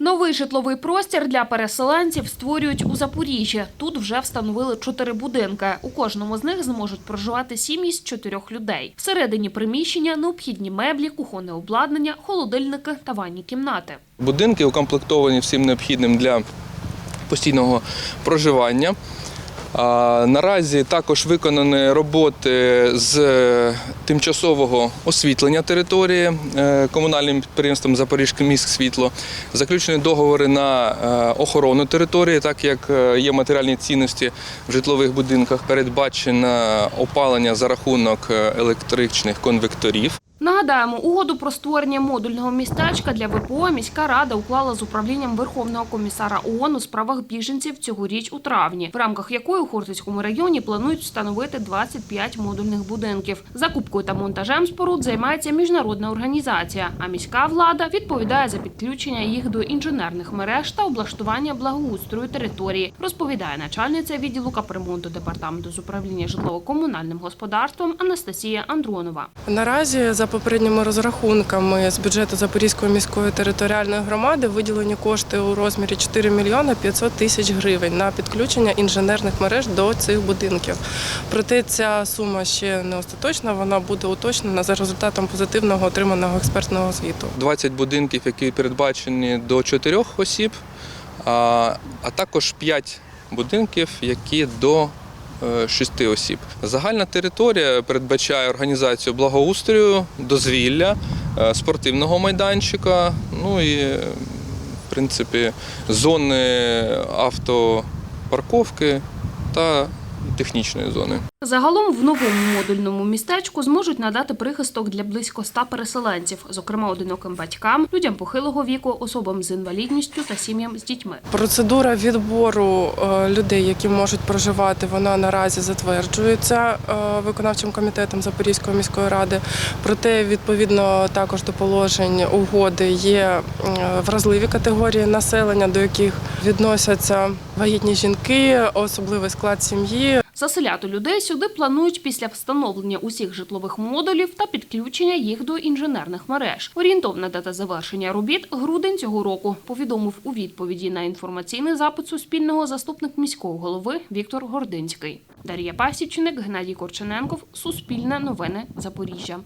Новий житловий простір для переселенців створюють у Запоріжжі. Тут вже встановили чотири будинки. У кожному з них зможуть проживати сім'ї з чотирьох людей. Всередині приміщення необхідні меблі, кухонне обладнання, холодильники та ванні кімнати. Будинки укомплектовані всім необхідним для постійного проживання. Наразі також виконані роботи з тимчасового освітлення території е, комунальним підприємством Запорізьке міськсвітло. Заключені договори на е, охорону території, так як е, є матеріальні цінності в житлових будинках, передбачено опалення за рахунок е, електричних конвекторів. Нагадаємо, угоду про створення модульного містечка для ВПО міська рада уклала з управлінням Верховного комісара ООН у справах біженців цьогоріч у травні, в рамках якої у Хортицькому районі планують встановити 25 модульних будинків. Закупкою та монтажем споруд займається міжнародна організація. А міська влада відповідає за підключення їх до інженерних мереж та облаштування благоустрою території. Розповідає начальниця відділу капремонту департаменту з управління житлово-комунальним господарством Анастасія Андронова. Наразі за попередніми розрахунками з бюджету Запорізької міської територіальної громади виділені кошти у розмірі 4 мільйони 500 тисяч гривень на підключення інженерних мереж до цих будинків. Проте ця сума ще не остаточна, вона буде уточнена за результатом позитивного отриманого експертного звіту. 20 будинків, які передбачені до 4 осіб, а, також 5 будинків, які до 6 осіб. Загальна територія передбачає організацію благоустрою, дозвілля, е, спортивного майданчика, ну і е, в принципі зони автопарковки та технічної зони. Загалом в новому модульному містечку зможуть надати прихисток для близько 100 переселенців, зокрема одиноким батькам, людям похилого віку, особам з інвалідністю та сім'ям з дітьми. Процедура відбору е, людей, які можуть проживати, вона наразі затверджується е, виконавчим комітетом Запорізької міської ради. Проте, відповідно, також до положень угоди є е, вразливі категорії населення, до яких відносяться вагітні жінки, особливий склад сім'ї. Заселяти людей сюди планують після встановлення усіх житлових модулів та підключення їх до інженерних мереж. Орієнтовна дата завершення робіт грудень цього року. Повідомив у відповіді на інформаційний запит Суспільного заступник міського голови Віктор Гординський. Дар'я Пасічник, Геннадій Корчененков, Суспільне новини Запоріжжя.